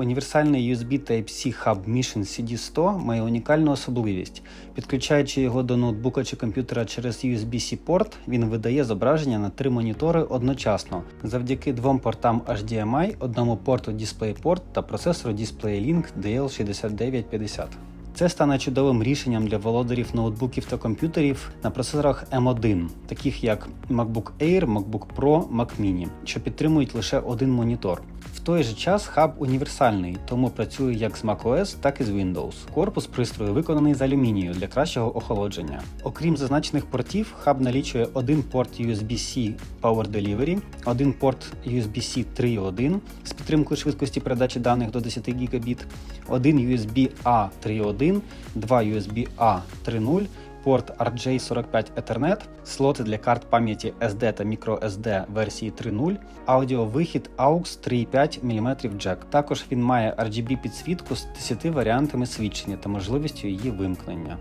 Універсальний USB Type-C хаб Mission CD100 має унікальну особливість. Підключаючи його до ноутбука чи комп'ютера через USB-C порт, він видає зображення на три монітори одночасно завдяки двом портам HDMI, одному порту DisplayPort та процесору DisplayLink DL6950. Це стане чудовим рішенням для володарів ноутбуків та комп'ютерів на процесорах M1, таких як MacBook Air, MacBook Pro, Mac Mini, що підтримують лише один монітор. В той же час хаб універсальний, тому працює як з macOS, так і з Windows. Корпус пристрою виконаний з алюмінію для кращого охолодження. Окрім зазначених портів, хаб налічує один порт USB-C Power Delivery, один порт USB-C 3.1 з підтримкою швидкості передачі даних до 10 Гбіт, один USB-A 3.1, два USB-A 3.0, порт RJ45 Ethernet, слоти для карт пам'яті SD та microSD версії 3.0, аудіовихід AUX 3,5 мм джек. Також він має RGB підсвітку з 10 варіантами свідчення та можливістю її вимкнення.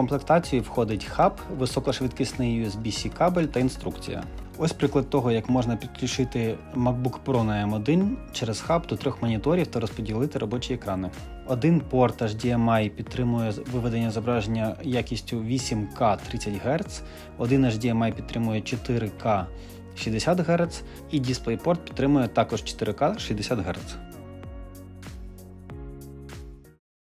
Комплектацію входить хаб, високошвидкісний USB-C кабель та інструкція. Ось приклад того, як можна підключити MacBook Pro на M1 через хаб до трьох моніторів та розподілити робочі екрани. Один порт HDMI підтримує виведення зображення якістю 8К 30 Гц, один HDMI підтримує 4К 60 Гц, і DisplayPort підтримує також 4К 60 Гц.